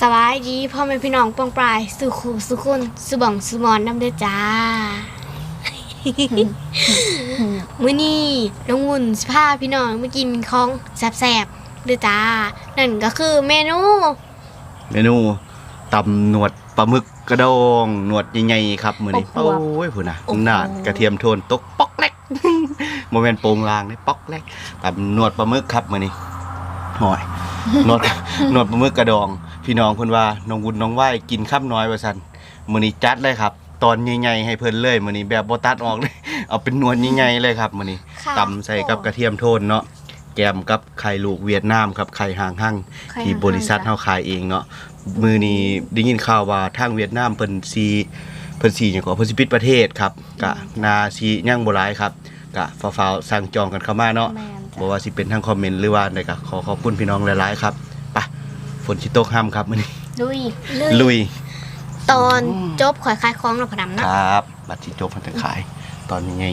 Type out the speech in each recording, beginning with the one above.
สบายดีพ่อแม่พี่น้องปองปลายสุขุสุขุนสุบองสุมอนน้ำเด้อจ้ามื้อนี้น้องวุ่นสิพาพี่น้องมากินของแซ่บๆเด้อจ้า นั่นก็คือเมนู เมนูตำหนวดปลาหมึกกระดองหนวดใหญ่ๆครับมื้อนี้โอ้โอ้โหยพุ่นน่ะโอ้โหหน้ากระเทียมโทนตกป๊อกแลกโมเมนต์โปรงลางนี่ป๊อกแลกตำหนวดปลาหมึกครับมื้อนี้หอยหนวดหนวดปลาหมึกกระดอง พี่น้องเพิ่นว่าน้องวุ้นน้องไหว้กินข้ามน้อยว่าซั่นมื้อนี้จัดเลยครับ ตอนใหญ่ๆให้เพิ่นเลยมื้อนี้แบบบ่ตัดออกเลย เอาเป็นหนวดใหญ่ๆเลยครับมื้อนี้ค่ะตำใส่กับกระเทียมโทนเนาะแกมกับไข่ลูกเวียดนามครับไข่หางหั่งไข่ที่หางหั่งบริษัทจ้ะเฮาขายเองเนาะมือนี้ได้ยินข่าวว่าทางเวียดนามเพิ่นซีเพิ่นซีหยังก็เพิ่นสิปิดประเทศครับกะนาซีย่างบ่หลายครับกะฟ้าวๆสั่งจองกันเข้ามาเนาะ แม่นจ้ะบ่ว่าสิเป็นทางคอมเมนต์หรือว่าใดก็ขอขอบคุณพี่น้องหลายๆครับไป ฝนสิตกห้ํครับมื้อนี้ลุยเลยลุย ตอนจบข่อยคายของเราพอดำคนะรับ บัดสิจบมันจะขาย ตอนนี้ไง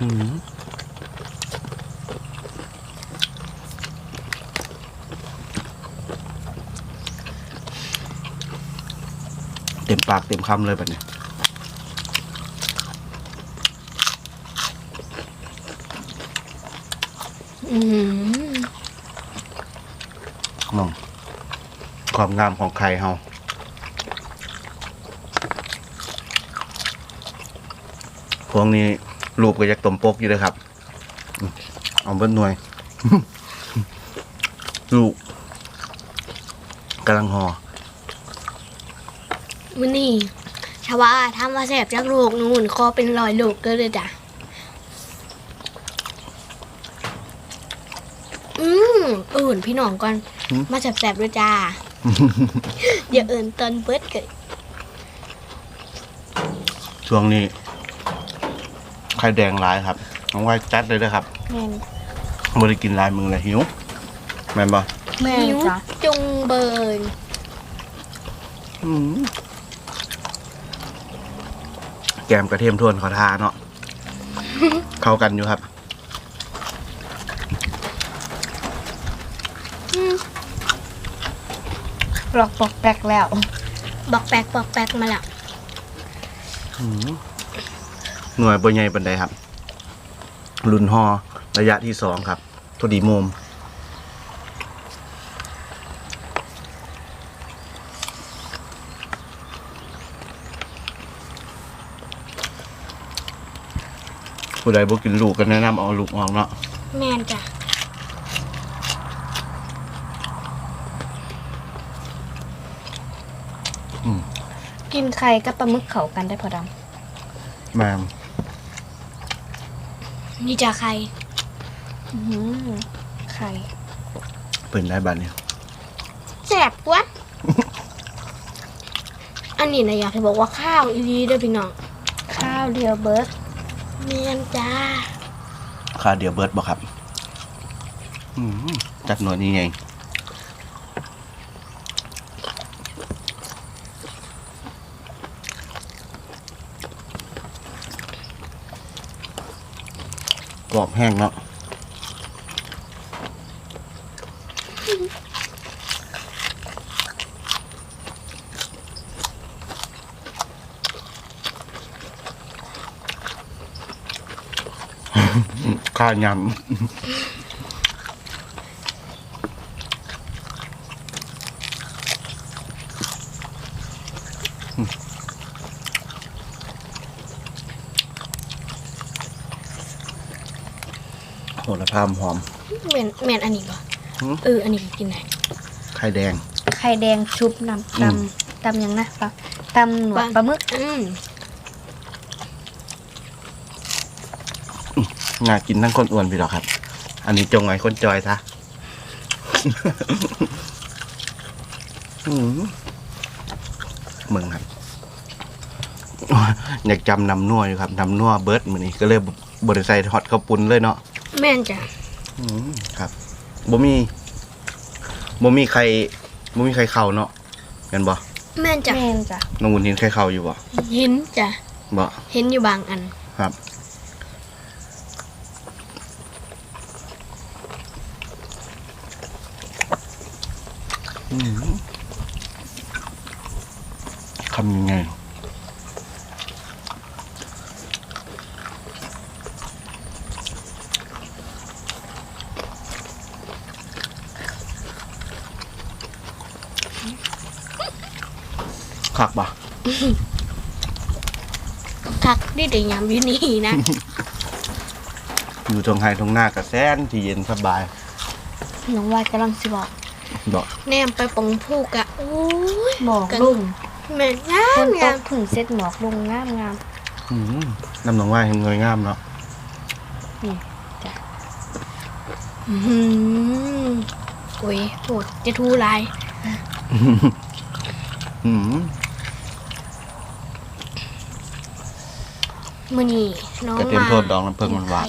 อืมเต็มปากเต็มคำเลยแบบนี้อื มองความงามของไข่เฮาพวกนี้รูปก็ยากตมปกอยู่เลยครับ เอาเบิ้ลหน่วย ลูกกำลังหอมื้อนี้ชาวาทำวาแซ่บจักลูกน้องวุ่นคอเป็นรอยลูกเด้อเด้อจ้ะ อืมเอื่นพี่น้องก่อน หืม มาแซ่บๆด้วยจ้า อย่าเอื่นตอนเบิดเกิดช่วงนี้ไข่แดงหลายครับน้องไว้จัดเลยนะครับแม่นไม่ได้กินหลายมือเลยหิวแม่นบ่แม่นหิวจ้ะจุงเบินอืมแกมกระเทียมโทวนขอทาเนาะ เข้ากันอยู่ครับ ปลอกปอกแปลกแล้วบอกแปลกบอกแปลกมาแล้วหน่วยบนใหญ่บันไดครับ รุ่นฮอระยะที่สองครับพอดีโมม ผู้ใดบ่กินลูกก็แนะนำเอาลูกออกเนาะแม่นจ้ะ กินไข่กับปลาหมึกเขากันได้พอดแม่มนี่จะใครำอื้อหือไข่เป็นได้บัดเนี่ยแสบวะ อันนี้นะอยากจะบอกว่าข้าวอีรีเด้วยพี่น้องข้าวเดียวเบิร์ดแม่นจ้าค่าเดียวเบิร์ดบ่ครับ อืมจัดหน่วยนี้ไง กรอบแห้งเนาะข้ายำโหระพามหอมแม่นแม่นอันนี้ป่ะหืม เอออันนี้ก็กินได้ไข่แดง ไข่แดงชุบน้ำอืตมำตำหยังนะปลาตำหนวดปลาหมึกอืมน่ากินทั้งคนอ้วนพี่หรอกครับ อันนี้จงไว้คนจอยซะ อืมมึงครับอยากจำนำนัวอยู่ครับนำนัวเบิร์ดมือนี้ก็เลยบริใส่ฮอตข้าวปุ้นเลยเนาะ แม่นจ้ะครับบ่มีบ่มีใครบ่มีใครเข่าเนาะเห็นบ่แม่นจ้ะแม่นจ้ะน้องวุ้นเห็นใครเข่าอยู่บ่เห็นจ้ะบ่เห็นอยู่บางอันคอืมทำยังไง ทักได้แต่ยามอยู่นี่นะ อยู่ตรงไฮตรงหน้ากับแสนที่เย็นสบายน้องวายกำลังสิบอกบอกแนมไปปองพูกอะโอ้ยหมอกกันลุ่มแม่งาฝมนตงากมถึงเซ็ตหมอกลงงามงามอืมน้ำหนองว่าเห็นงวยงามเนาะนี่จ้ะอื้อหือโอ้ยโหดจะทูลายอืม มือนี่น้องแต่เต็มมาโทษดองน้ำเพิงมันหวาน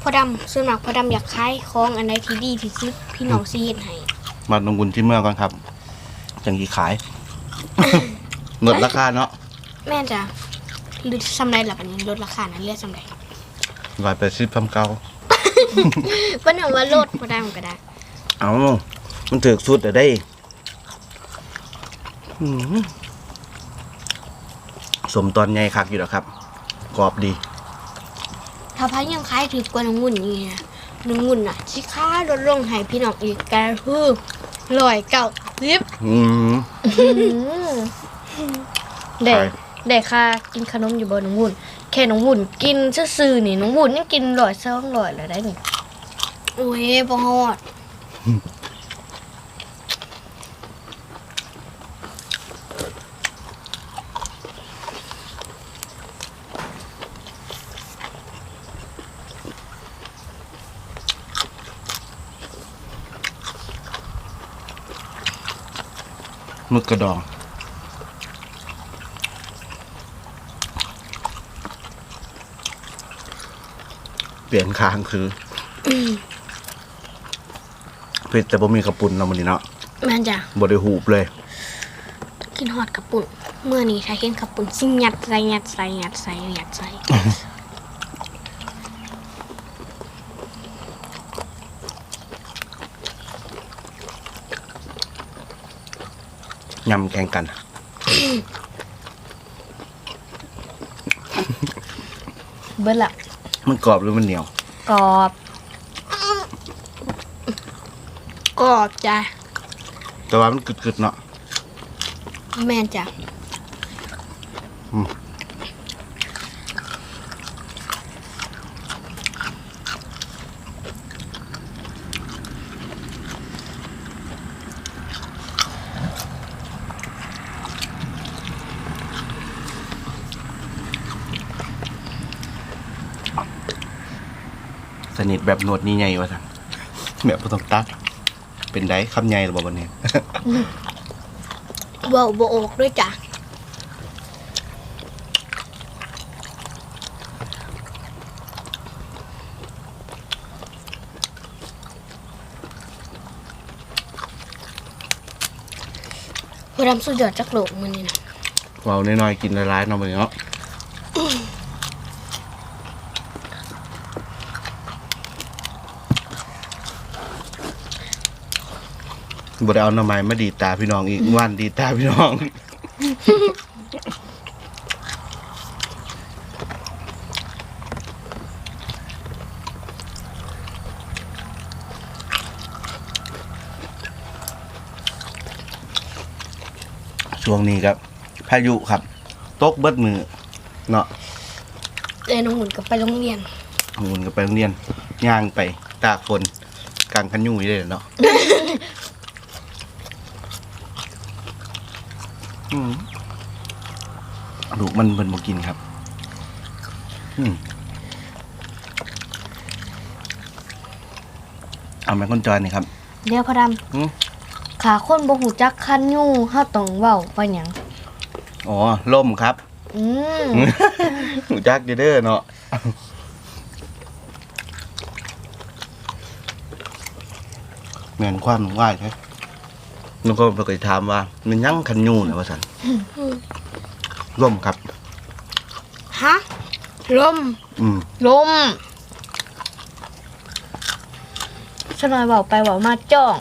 พ่อดำส่วนมากพ่อดำอยากขายของอันใดที่ดีที่สุดพี่น้องซีเห็นให้มาลงบุญที่เมื่อก่อนครับจังกีขายลดราคาเนาะแม่จะหรือสำไรหลับอันนี้ลดราคานั้นเรียกสำไรร้อยแปดสิบพันเก้าก็หนูว่าลดพ่อดำก็ได้เอามันถือสุดแต่ได้อืม สมตอนใหญ่คักอยู่แล้วครับ กรอบดีถ้าพันยังขายถือกว่าน้องงุ่นนี่นะน้องงุ่นอะชิค่าลดลงให้พี่น้องอีกกระคือลอยเก่าซิบอืมเด็กใช่เด็กค่ะกินขนมอยู่บนน้องวุ่นแค่น้องวุ่นกินซื่อๆนี่น้องวุ่นยังกินลอยซองลอยแล้วได้นี่โอ้ยบ่ฮอด มึกกระดอง เปลี่ยนคางคืออเผ็ดแต่บ่มีกระปุ่นเนาะมันนี่เนาะแม่นจ้ะบ่ได้หูบเลย กินฮอดกระปุ่นเมื่อนี้ถ้าเห็นกระปุ่นสิยัดใส่ยัดใส่ยัดใส่ยัดใส่ ยำแข่งกัน เบิ้ลละมันกรอบหรือมันเหนียว กรอบกรอบจ้ะแต่ว่ามันกึดๆเนาะ แม่นจ้ะ สนิทแบบหนวดนี่ไงวะท่านแบบบ่ต้องตัดเป็นไดคำใหญ่หรือบ่วันนี้ เว้าบ่ออกด้วยจ้ะพอดำสุดยอดจักโลกมันนี่นะเว้าน้อยๆกินหลายๆเนาะมื้อนี้เนาะ บ่ได้เอาหน้ำไม้มาดีดตาพี่น้องอีกวันดีดตาพี่น้อง ช่วงนี้ครับ พายุครับ ตกเบิดมือเนาะเลยน้องหมุนกลับไปโรงเรียนหมุนกันไปโรงเรียนย่างไปตากฝนกลางคันยูอยู่เลยเนาะ อืม ลูกมันเพิ่นบ่กินครับ อืมเอาแม่คนจอยนี่ครับ เดี๋ยวพอดอืมำขาคนบ่หูจักคันยูเฮาต้องเว้าไปหยังอ๋อล่มครับ อืมหูจักเด้อเด้อเนาะแม่นความไหวใช่ แล้วก็ไปถามว่า มันยังคันยูนะว่าสันล่มครับ ฮะลมอืมลมสนอยเว้าไปเว้ามาจ้อง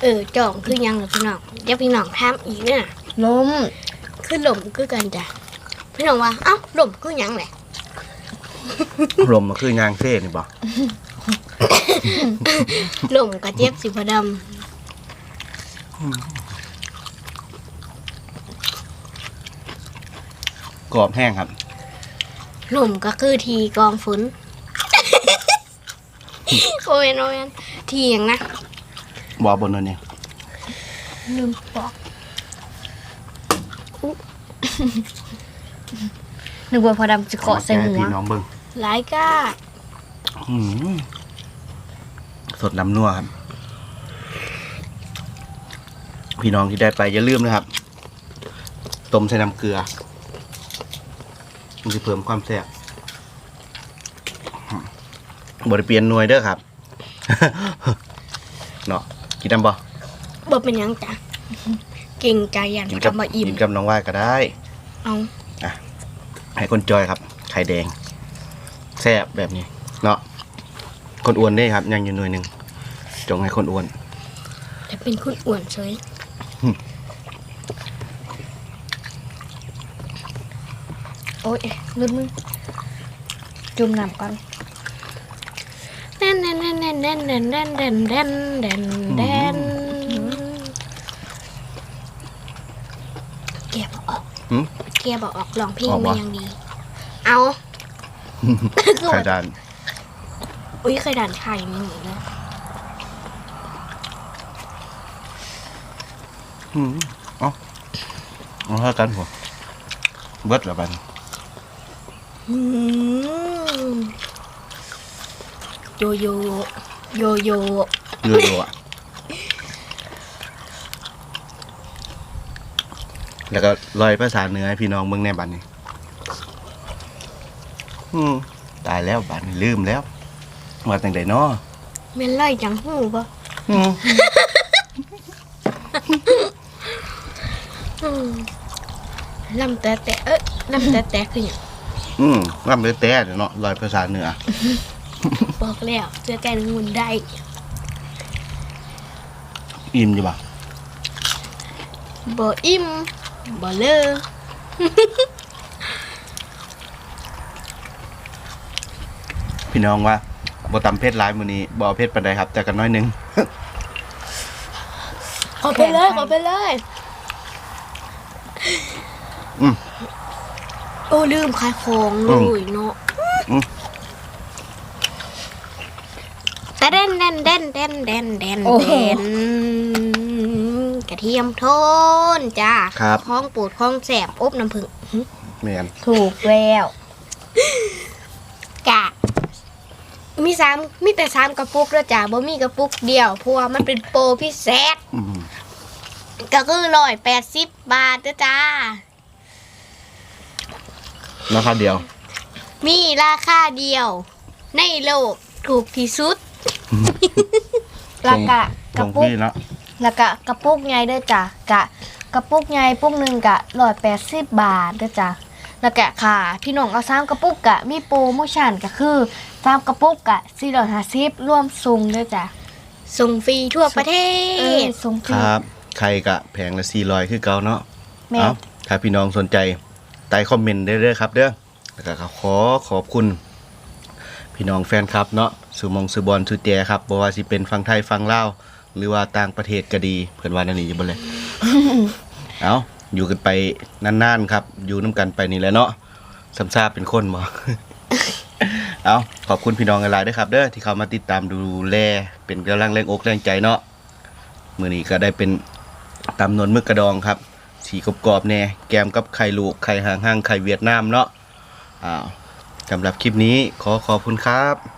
เออจ่องคือหยังเหรอพี่น้องเดี๋ยวพี่น้องถามอีกเนี่ยนมคือหล่มคือกันจ้ะพี่น้องว่าเอ้าหล่มคือหยังแหละลมมันคือยางเซ่นี่บ่หล่มกระเจี๊ยบสีพด กรอบแห้งครับำหล่มก็คือทีกองฝนโอ้ยโอ้ยทีอย่างนะบ่บนนั่นเนี่ยลืมบอกนึกว่าพอดำจะเกาะใส่หัวพี่น้องเบิ่งหลายก้าอื้อหือสดน้ำนัวครับ พี่น้องที่ได้ไปอย่าลืมนะครับ ต้มใส่น้ำเกลือ มันจะเพิ่มความแซ่บบริเปลี่ยนหน่วยเด้อครับเนาะกินน้ำบ่บ่เป็นหยังจ้ะเก่งใจยันกินกกัลับมาอิ่มกินกับน้องว่ายก็ได้เอาให้คนจอยครับ ไข่แดงแซ่บแบบนี้ เนาะคนอ้วนได้ครับ ยังอยู่หน่วยหนึ่งจงให้คนอ้วนแต่เป็นคุณอ้วนเฉย โอ้ยลืมมือจุ่มน้ำก่อนแน่นแน่นแน่นแน่นแน่นแน่นแน่นแน่นแน่นแน่นแน่นเก็บออกหืม เก็บออกลองเพลงออกมาวะยังดี เอาคือไข่ว่าดานอุ้ยเคยด่านไข่มีหนีเลยอืมเอ๋อเอาเท่ากันผมเบิดแล้วบัน อืมโยโยโยโยเรือๆอะ แล้วก็ลอยภาษาเหนือให้พี่น้องเมืองในบันนี้อืมตายแล้วบันนี้ลืมแล้วว่าตั้งแต่นอเมนไล่จังหูปะอืมอืมลำแต่แต่เอ๊ะลำแต่แต่คืออย่าง อืมร่ำเลยแต่เดี๋ยวเนาะลอยภาษาเหนือ บอกแล้วเจอกันหุ่นได้ อิ่มอยู่ปะบ่อิ่มบ่เลอ พี่น้องว่าบ่ตำเพชรหลายมื้อนี้บ่เอาเพชรปานใดครับ แต่กันน้อยหนึง ขอไปเลย ขอไปเลย อืม โอ้ลืมขายของเลยเนาะอืมแต่เด่นเด่นเด่นเด่นเด่นเด่นโอ้โหเด่นกระเทียมโทนจ้าครับข้องปูดข้องแสบอบน้ำผึ้งแม่นถูกแล้วกะมีสามมีแต่สามกระปุกแล้วจ้าบ่มีกระปุกเดียวเพราะว่ามันเป็นโปรพิเศษอืมก็คือร้อยแปดสิบบาทเด้อจ้า ราคาเดียว มีราคาเดียว ในโลกถูกที่สุดแล้วกะกขระองปุกพี่เนาะแล้วกะกระปุกใหญ่เด้อจ้ะกะกระปุกใหญ่ปุกหนึ่งกะร้อยแปดสิบบาทเด้อจ้ะแล้วกะค่ะพี่น้องเอาสามกระปุกกะมีโปรโมชั่นก็คือสามกระปุกกะสี่ร้อยห้าสิบรวมซุงเด้อจ้ะส่งฟรีทั่วประเทเออศซุงฟครีรับ ใครกะแพงละ400คือเก่าเนาะแม่ เอาถ้าพี่น้องสนใจ ใต้คอมเมนต์ได้เลยครับเด้อแล้วก็ขอขอบคุณ พี่น้องแฟนคลับเนาะสุมงสุบอลสุเตียครับบ่ว่าสิเป็นฟังไทยฟังลาวหรือว่าต่างประเทศก็ดี เพิ่นว่านั่นนี่อยู่บ่เลย เอาอยู่กันไปนานๆครับ อยู่น้ำกันไปนี่แหละเนาะสำซาเป็นคนบ่ เอาขอบคุณพี่น้องหลายด้วยครับ เด้อที่เขามาติดตามดูแลเป็นกำลังแรงอกแรงใจเนาะมือนี้ก็ได้เป็นตำนวนมึกกระดองครับ สีกรอบๆแน่แกมกับไข่ลูกไข่ห่างๆไข่เวียดนามเนาะอ้าวสำหรับคลิปนี้ขอขอบคุณครับ